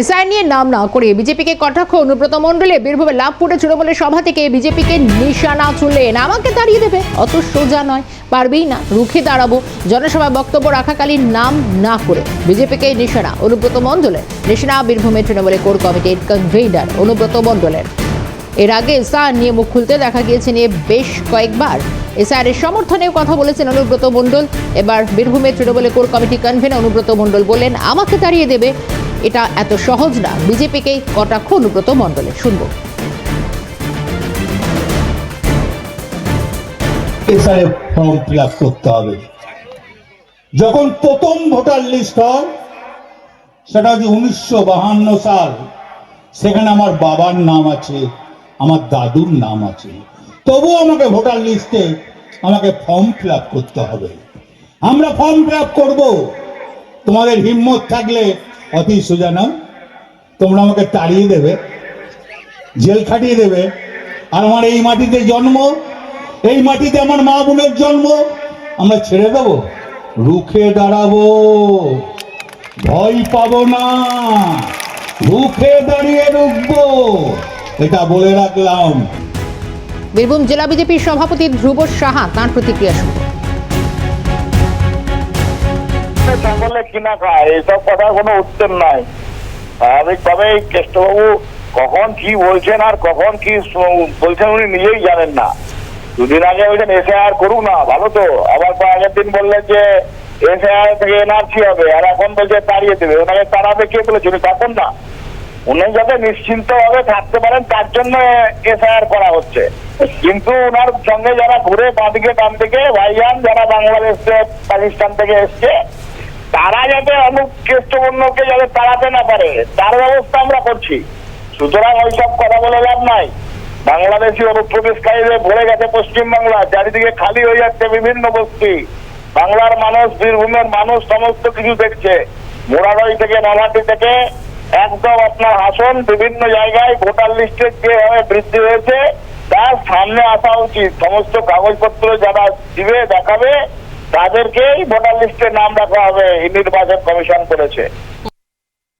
SI নিয়ে নাম না করে বিজেপিকে কটাক্ষ। অনুব্রত মণ্ডলে, বীরভূমে লাভপুরে তৃণমূলের সভা থেকে বিজেপিকে নিশানা তুললেন। আমাকে তাড়িয়ে দেবে, অত সোজা নয়, পারবেই না, রুখে দাঁড়াবো। জনসভায় বক্তব্য রাখাকালীন নাম না করে বিজেপিকে নিশানা। অনুব্রত মণ্ডলের নিশানা, বীরভূমে তৃণমূলের কোর কমিটির কনভেনার অনুব্রত মণ্ডলের এর আগে এসআর নিয়ে মুখ খুলতে দেখা গিয়েছে নিয়ে বেশ কয়েকবার। এসআর এর সমর্থনেও কথা বলেছেন অনুব্রত মণ্ডল। এবার বীরভূমে তৃণমূলের core committee convener Anubrata Mondal বলেন আমাকে তাড়িয়ে দেবে এটা এত সহজ না। বিজেপিকেই কটাক্ষ অনুব্রত মণ্ডলের শুনব। ফর্ম ফিল করতে হবে। যখন প্রথম ভোটার লিস্ট হয়, সেটা হচ্ছে উনিশশো বাহান্ন সাল, সেখানে আমার বাবার নাম আছে, আমার দাদুর নাম আছে। তবু আমাকে ভোটার লিস্টে আমাকে ফর্ম ফিল করতে হবে। আমরা ফর্ম ফিল করব। তোমাদের হিম্মত থাকলে অতি সোজা তোমরা আমাকে তাড়িয়ে দেবে, জেল খাটিয়ে দেবে, আর আমার এই মাটিতে জন্ম, এই মাটিতে আমার মা বোনের জন্ম, আমরা ছেড়ে দেব, রুখে দাঁড়াবো, ভয় পাবো না, রুখে দাঁড়িয়ে রুখবো, এটা বলে রাখলাম। বীরভূম জেলা বিজেপির সভাপতি ধ্রুব সাহা তাঁর প্রতিক্রিয়া শুনব জঙ্গলে কিনা খায় এইসব কথার কোনো উত্তর নাই। স্বাভাবিকভাবেই কেষ্টবাবু কখন কি বলছেন আর কখন কি বলছেন উনি নিজেই জানেন না। দুদিন আগে বলছেন এসআইআর করুক না ভালো তো। আবার আগের দিন বললেন যে এসআইআর থেকে এনআরসি হবে আর এখন বলছে তাড়িয়ে দেবে। ওনাকে তাড়াবে কে বলেছে উনি তখন না। উনি যাতে নিশ্চিন্ত ভাবে থাকতে পারেন তার জন্য এসআইআর করা হচ্ছে। কিন্তু ওনার সঙ্গে যারা ঘুরে বাঁদিকে ডান দিকে ভাইজান যারা বাংলাদেশ থেকে, পাকিস্তান থেকে এসছে তারা যাতে অমুক কেষ্টবর্ণকে যাতে তাড়াতে না পারে, তার ব্যবস্থা আমরা করছি। সুতরাং ওইসব কথা বলে লাভ নাই। বাংলাদেশি অনুপ্রবেশকারীদের ভরে গেছে পশ্চিমবাংলা, চারিদিকে খালি হয়ে যাচ্ছে বিভিন্ন বস্তি বাংলার মানুষ, বীরভূমের মানুষ সমস্ত কিছু দেখছে। মোরাবাড়ি থেকে নলহাটি থেকে একদম আপনার হাসন বিভিন্ন জায়গায় ভোটার লিস্টে যেভাবে বৃদ্ধি হয়েছে, তার সামনে আসা উচিত। সমস্ত কাগজপত্র যারা দিবে, দেখাবে তাদেরকেই ভোটার লিস্টে নাম রাখা হবে। নির্বাচন কমিশন করেছে।